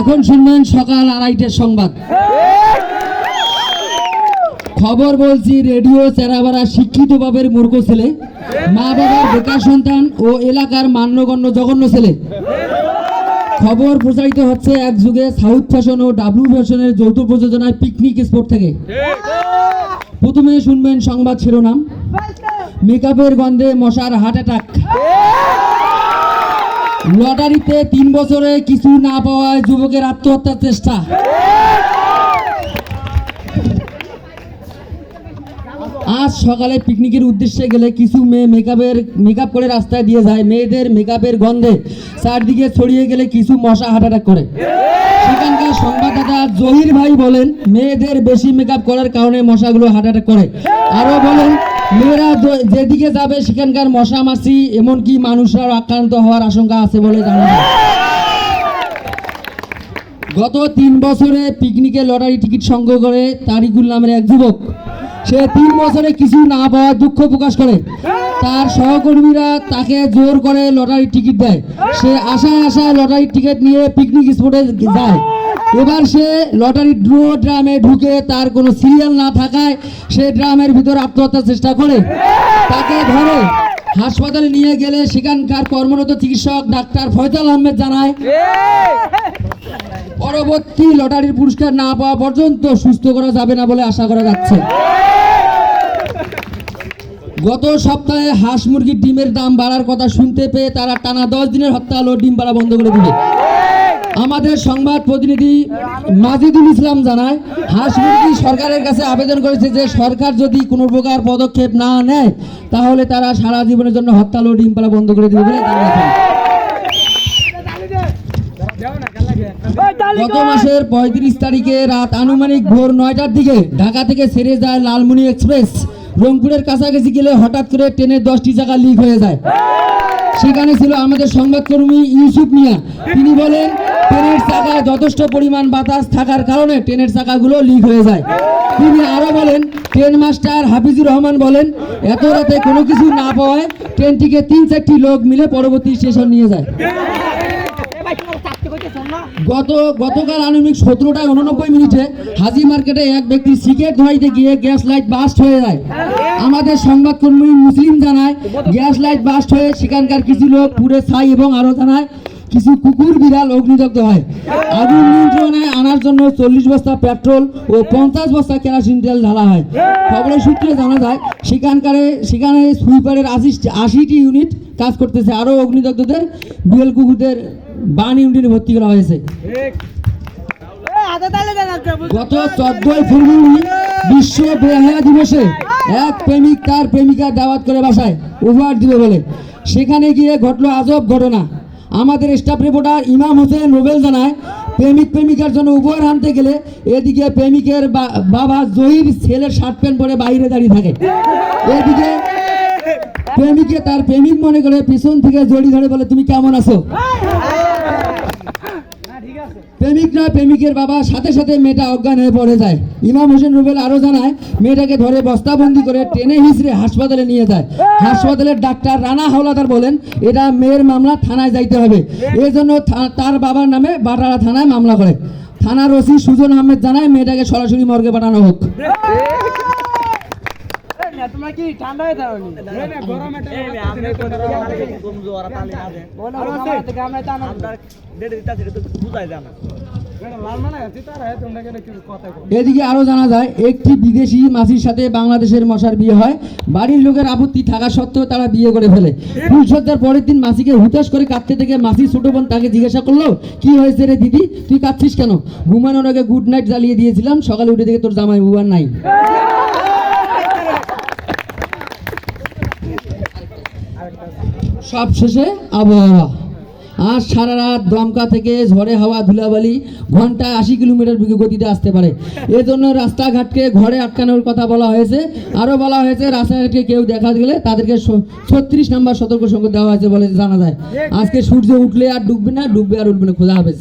এখন শুনবেন সকাল আড়াইটের সংবাদ। খবর বলছি, রেডিও চেরাবাড়া শিক্ষিত বাবের মূর্খ ছেলে, মা বাবার বেকার সন্তান ও এলাকার মান্যগণ্য জঘন্য ছেলে। খবর প্রচারিত হচ্ছে এক যুগে সাউথ ফ্যাশন ও ডাব্লিউ ফ্যাশনের যৌথ প্রযোজনায় পিকনিক স্পট থেকে। প্রথমে শুনবেন সংবাদ শিরোনাম। মেকআপের গন্ধে মশার হার্ট অ্যাটাক। লটারিতে তিন বছরে কিছু না পাওয়ায় যুবকের আত্মহত্যার চেষ্টা। আজ সকালে পিকনিকের উদ্দেশ্যে গেলে কিছু মেয়ে মেকআপের, মেকআপ করে রাস্তায় দিয়ে যায়। মেয়েদের মেকআপের গন্ধে চারদিকে ছড়িয়ে গেলে কিছু মশা হার্ট অ্যাটাক করে। সেখানকার সংবাদদাতা জহির ভাই বলেন, মেয়েদের বেশি মেকআপ করার কারণে মশাগুলো হার্ট অ্যাটাক করে। আরও বলেন মেয়েরা যেদিকে যাবে, সেখানকার মশা মাছি এমনকি মানুষরাও আক্রান্ত হওয়ার আশঙ্কা আছে বলে জানা গত তিন বছরে পিকনিকে লটারি টিকিট সংগ্রহ করে তারিকুল নামের এক যুবক। সে তিন বছরে কিছু না পাওয়ার দুঃখ প্রকাশ করে। তার সহকর্মীরা তাকে জোর করে লটারি টিকিট দেয়। সে আশায় আশায় লটারি টিকিট নিয়ে পিকনিক স্পটে যায়। এবার সে লটারি ড্র ড্রামে ঢুকে তার কোনো সিরিয়াল না থাকায় সে ড্রামের ভিতর আত্মহত্যার চেষ্টা করে। তাকে ধরে হাসপাতালে নিয়ে গেলে সেখানকার কর্মরত চিকিৎসক ডাক্তার ফয়সাল আহমেদ জানায়, পরবর্তী লটারির পুরস্কার না পাওয়া পর্যন্ত সুস্থ করা যাবে না বলে আশা করা যাচ্ছে। গত সপ্তাহে হাঁস মুরগির ডিমের দাম বাড়ার কথা শুনতে পেয়ে তারা টানা দশ দিনের হরতাল ও ডিম পাড়া বন্ধ করে দিবে। আমাদের সংবাদ প্রতিনিধি মাজিদুল ইসলাম জানায় হাঁস মুরগি সরকারের কাছে আবেদন করেছে যে সরকার যদি কোনো প্রকার পদক্ষেপ না নেয়, তাহলে তারা সারা জীবনের জন্য হরতাল ও ডিম পাড়া বন্ধ করে দেবে বলে গত মাসের পঁয়ত্রিশ তারিখে রাত আনুমানিক ভোর নয়টার দিকে ঢাকা থেকে ছেড়ে যায় লালমনি এক্সপ্রেস। রংপুরের কাছাকাছি গেলে হঠাৎ করে ট্রেনের দশটি চাকা লিক হয়ে যায়। সেখানে ছিল আমাদের সংবাদকর্মী ইউসুফ মিয়া। তিনি বলেন ট্রেনের চাকায় যথেষ্ট পরিমাণ বাতাস থাকার কারণে ট্রেনের চাকাগুলো লিক হয়ে যায়। তিনি আরও বলেন, ট্রেন মাস্টার হাফিজুর রহমান বলেন, এত রাতে কোনো কিছু না পাওয়ায় ট্রেনটিকে তিন চারটি লোক মিলে পরবর্তী স্টেশন নিয়ে যায়। গত, গতকাল আনুমানিক সতেরোটা উননব্বই মিনিটে হাজি মার্কেটে এক ব্যক্তি সিগারেট ধরাইতে গিয়ে গ্যাস লাইট বাস্ট হয়ে যায়। আমাদের সংবাদকর্মী মুসলিম জানায়, গ্যাস লাইট বাস্ট হয়ে সেখানকার কিছু লোক পুড়ে ছাই এবং আরও জানায় কিছু কুকুর, বিড়াল, অগ্নিদগ্ধ হয়। আগুন নিয়ন্ত্রণে আনার জন্য চল্লিশ বস্তা পেট্রোল ও পঞ্চাশ বস্তা কেরাসিন তেল ঢালা হয়। খবরের সূত্রে জানা যায়, সেখানকারে, সেখানে সুইপারের আশি আশিটি ইউনিট কাজ করতেছে। আরও অগ্নিদগ্ধদের বিএল কুকুরদের বান ইউনিটে ভর্তি করা হয়েছে। গত চোদ্দই ফেব্রুয়ারি বিশ্ব বেহায়া দিবসে এক প্রেমিক তার প্রেমিকা দাওয়াত করে বাসায় উপহার দিবে বলে। সেখানে গিয়ে ঘটলো আজব ঘটনা। আমাদের স্টাফ রিপোর্টার ইমাম হোসেন রোবেল জানায়, প্রেমিক প্রেমিকার জন্য উপহার আনতে গেলে এদিকে প্রেমিকের বাবা জহির ছেলের শার্ট প্যান্ট পরে বাইরে দাঁড়িয়ে থাকে। এদিকে প্রেমিকে তার প্রেমিক মনে করে পিছন থেকে জড়ি ধরে বলে, তুমি কেমন আছো? প্রেমিক না প্রেমিকের বাবা সাথে সাথে মেয়েটা অজ্ঞান হয়ে পড়ে যায়। ইমাম হোসেন রুবেল আরও জানায়, মেয়েটাকে ধরে বস্তাবন্দি করে টেনে হিসড়ে হাসপাতালে নিয়ে যায়। হাসপাতালের ডাক্তার রানা হাওলাদার বলেন, এটা মেয়ের মামলা, থানায় যাইতে হবে। এই জন্য থা- তার বাবার নামে বাটারা থানায় মামলা করে। থানার ওসি সুজন আহমেদ জানায়, মেয়েটাকে সরাসরি মর্গে পাঠানো হোক। তোমরা কি হয়ে এদিকে আরও জানা যায় একটি বিদেশি মাসির সাথে বাংলাদেশের মশার বিয়ে হয়। বাড়ির লোকের আপত্তি থাকা সত্ত্বেও তারা বিয়ে করে ফেলে। ফুলসজ্জার পরের দিন মাসিকে হুতাশ করে কাঁদতে থেকে মাসির ছোট বোন তাকে জিজ্ঞাসা করল কি হয়েছে রে দিদি? তুই কাঁদছিস কেন? ঘুমানোর আগে গুড নাইট জ্বালিয়ে দিয়েছিলাম। সকালে উঠে দেখে তোর জামাই বুয়ার নাই। সব শেষে আবহাওয়া। আর সারা রাত দমকা থেকে ঝড়ে হাওয়া ধুলাবালি, ঘন্টায় আশি কিলোমিটার গতিতে আসতে পারে। এজন্য রাস্তাঘাটকে ঘরে আটকানোর কথা বলা হয়েছে। আরও বলা হয়েছে, রাস্তাঘাটকে কেউ দেখা গেলে তাদেরকে ছত্রিশ নম্বর সতর্ক সংকেত দেওয়া হয়েছে বলে জানা যায়। আজকে সূর্য উঠলে আর ডুববে না, ডুববে আর উঠবে না খোঁজা হবে